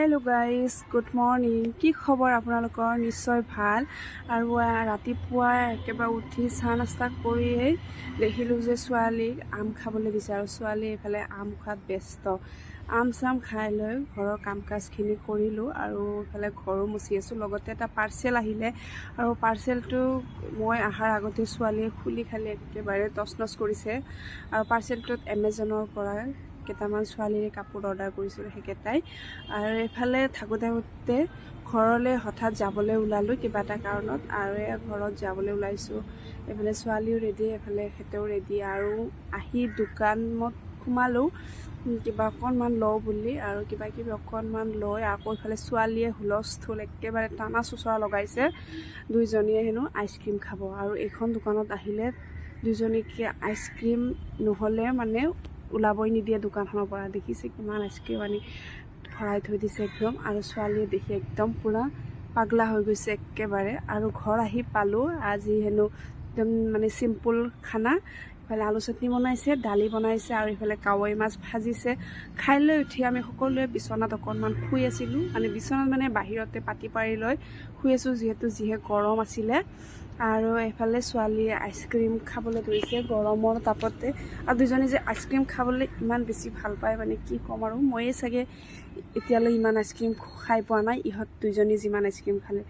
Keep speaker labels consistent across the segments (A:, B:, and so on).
A: Hello' guys good morning কি খবৰ আপোনালোকৰ? নিশ্চয় ভাল। আৰু ৰাতিপুৱা একেবাৰে উঠি চাহ নাস্তা কৰিয়েই দেখিলোঁ যে ছোৱালীক আম খাবলৈ আৰু ছোৱালী এইফালে আম খোৱাত ব্যস্ত। আম চাম খাই লৈ ঘৰৰ কাম কাজখিনি কৰিলোঁ আৰু এইফালে ঘৰো মুচি আছোঁ। লগতে এটা পাৰ্চেল আহিলে আৰু পাৰ্চেলটো মই অহাৰ আগতে ছোৱালীয়ে খুলি খালি একেবাৰে তচনচ কৰিছে। আৰু পাৰ্চেলটোত এমেজনৰ পৰা কেইটামান ছোৱালীৰে কাপোৰ অৰ্ডাৰ কৰিছিলোঁ সেইকেইটাই। আৰু এইফালে থাকোঁতে থাকোঁতে ঘৰলৈ হঠাৎ যাবলৈ ওলালোঁ কিবা এটা কাৰণত। আৰু ঘৰত যাবলৈ ওলাইছোঁ। এইফালে ছোৱালীও ৰেডি এইফালে সিহঁতেও ৰেডি আৰু আহি দোকানত সোমালোঁ। কিবা অকণমান লওঁ বুলি আৰু কিবা কিবি অকণমান লৈ আকৌ ইফালে ছোৱালীয়ে হুলস্থুল একেবাৰে টানা চোচৰা লগাইছে। দুইজনীয়ে হেনো আইচক্ৰীম খাব। আৰু এইখন দোকানত আহিলে দুইজনীকে আইচক্ৰীম নহ'লে মানে ওলাবই নিদিয়ে দোকানখনৰ পৰা দেখিছে কিমান আইচক্ৰীম আনি ভৰাই থৈ দিছে একদম। আৰু ছোৱালীয়ে দেখি একদম পূৰা পাগলা হৈ গৈছে একেবাৰে। আৰু ঘৰ আহি পালোঁ। আজি হেনো একদম মানে চিম্পুল খানা। ইফালে আলু চাটনি বনাইছে, দালি বনাইছে, আৰু ইফালে কাৱৈ মাছ ভাজিছে। খাই লৈ উঠি আমি সকলোৱে বিচনাত অকণমান শুই আছিলোঁ। মানে বিচনাত মানে বাহিৰতে পাতি পাৰি লৈ শুই আছোঁ, যিহেতু যিহে গৰম আছিলে। আৰু এইফালে ছোৱালীয়ে আইচক্ৰীম খাবলৈ ধৰিছে গৰমৰ তাপতে। আৰু দুজনী যে আইচক্ৰীম খাবলৈ ইমান বেছি ভালো পায় মানে কি ক'ম আৰু। ময়ে চাগে এতিয়ালৈ ইমান আইচক্ৰীম খাই পোৱা নাই, ইহঁত দুইজনী যিমান আইচক্ৰীম খালে।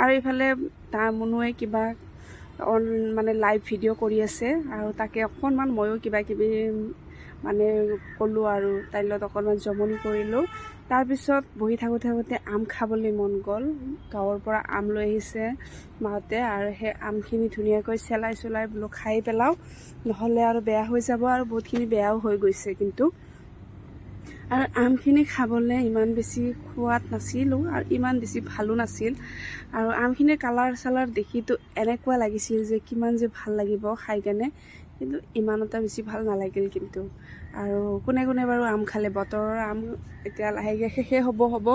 A: আৰু এইফালে তাৰ মনুৱে কিবা অন মানে লাইভ ভিডিঅ' কৰি আছে আৰু তাকে অকণমান ময়ো কিবা কিবি মানে ক'লোঁ আৰু তাইৰ লগত অকণমান জমনি কৰিলোঁ। তাৰপিছত বহি থাকোঁতে থাকোঁতে আম খাবলৈ মন গ'ল। গাঁৱৰ পৰা আম লৈ আহিছে মাহঁতে আৰু সেই আমখিনি ধুনীয়াকৈ চেলাই চেলাই বোলো খাই পেলাওঁ। নহ'লে আৰু বেয়া হৈ যাব আৰু বহুতখিনি বেয়াও হৈ গৈছে কিন্তু। আৰু আমখিনি খাবলৈ ইমান বেছি সোৱাদ নাছিলোঁ আৰু ইমান বেছি ভালো নাছিল। আৰু আমখিনিৰ কালাৰ চালাৰ দেখিতো এনেকুৱা লাগিছিল যে কিমান যে ভাল লাগিব খাই কেনে কিন্তু ইমান এটা বেছি ভাল নালাগিল কিন্তু। আৰু কোনে কোনে বাৰু আম খালে বতৰৰ আম এতিয়া লাহেকৈ শেষে হ'ব হ'ব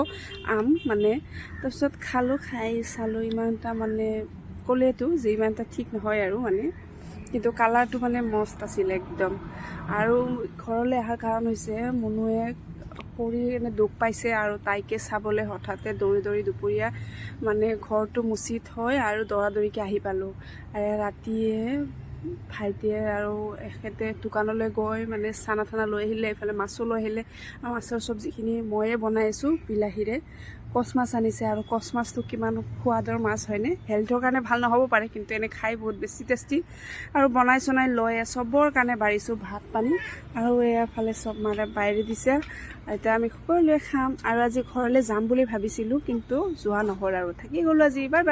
A: আম মানে। তাৰপিছত খালোঁ খাই চালোঁ ইমান এটা মানে ক'লেতো যে ইমান এটা ঠিক নহয় আৰু মানে। কিন্তু কালাৰটো মানে মস্ত আছিলে একদম। আৰু ঘৰলৈ অহাৰ কাৰণ হৈছে মনুৱে পৰি এনে দুখ পাইছে আৰু তাইকে চাবলৈ হঠাতে দৌৰি দৌৰি দুপৰীয়া মানে ঘৰটো মুচি থৈ আৰু দৌৰা দৌৰিকৈ আহি পালোঁ। ৰাতিয়ে ভাইটিয়ে আৰু এখেতে দোকানলৈ গৈ মানে চানা ঠানা লৈ আহিলে, এইফালে মাছো লৈ আহিলে। আৰু মাছৰ চব্জিখিনি ময়ে বনাইছোঁ বিলাহীৰে। কচ মাছ আনিছে আৰু কচ মাছটো কিমান সোৱাদৰ মাছ হয়নে? হেল্থৰ কাৰণে ভালো নহ'ব পাৰে, কিন্তু এনে খাই বহুত বেছি টেষ্টি আৰু বনাই চনাই লৈ চবৰ কাৰণে বাঢ়িছোঁ ভাত পানী। আৰু এফালে চব মানে বাইৰে দিছে। এতিয়া আমি সকলোৱে খাম। আৰু আজি ঘৰলৈ যাম বুলি ভাবিছিলোঁ, কিন্তু যোৱা নহ'ল আৰু। থাকি গ'লোঁ আজি বাই